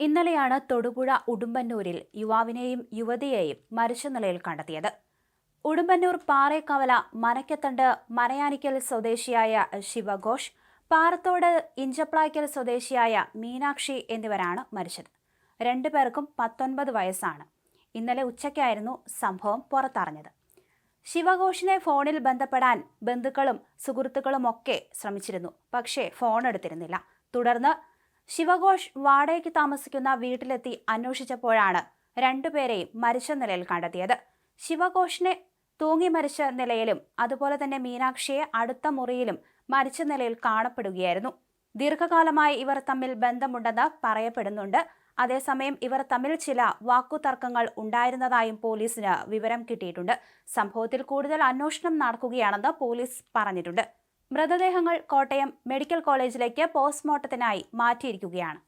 ഇന്നലെയാണ് തൊടുപുഴ ഉടുമ്പന്നൂരിൽ യുവാവിനെയും യുവതിയെയും മരിച്ച നിലയിൽ കണ്ടെത്തിയത്. ഉടുമ്പന്നൂർ പാറേക്കവല മനക്കത്തണ്ട് മനയാനിക്കൽ സ്വദേശിയായ ശിവഘോഷ് പാറത്തോട് ഇഞ്ചപ്ലായ്ക്കൽ സ്വദേശിയായ മീനാക്ഷി എന്നിവരാണ് മരിച്ചത്. രണ്ടുപേർക്കും പത്തൊൻപത് വയസ്സാണ്. ഇന്നലെ ഉച്ചയ്ക്കായിരുന്നു സംഭവം പുറത്തറിഞ്ഞത്. ശിവഘോഷിനെ ഫോണിൽ ബന്ധപ്പെടാൻ ബന്ധുക്കളും സുഹൃത്തുക്കളുമൊക്കെ ശ്രമിച്ചിരുന്നു. പക്ഷേ ഫോൺ എടുത്തിരുന്നില്ല. തുടർന്ന് ശിവഘോഷ് വാടകയ്ക്ക് താമസിക്കുന്ന വീട്ടിലെത്തി അന്വേഷിച്ചപ്പോഴാണ് രണ്ടുപേരെയും മരിച്ച നിലയിൽ കണ്ടെത്തിയത്. ശിവഘോഷിനെ തൂങ്ങി മരിച്ച നിലയിലും അതുപോലെ തന്നെ മീനാക്ഷിയെ അടുത്ത മുറിയിലും മരിച്ച നിലയിൽ കാണപ്പെടുകയായിരുന്നു. ദീർഘകാലമായി ഇവർ തമ്മിൽ ബന്ധമുണ്ടെന്ന് പറയപ്പെടുന്നുണ്ട്. അതേസമയം ഇവർ തമ്മിൽ ചില വാക്കുതർക്കങ്ങൾ ഉണ്ടായിരുന്നതായും പോലീസിന് വിവരം കിട്ടിയിട്ടുണ്ട്. സംഭവത്തിൽ കൂടുതൽ അന്വേഷണം നടക്കുകയാണെന്ന് പോലീസ് പറഞ്ഞിട്ടുണ്ട്. മൃതദേഹങ്ങൾ കോട്ടയം മെഡിക്കൽ കോളേജിലേക്ക് പോസ്റ്റ്മോർട്ടത്തിനായി മാറ്റിയിരിക്കുകയാണ്.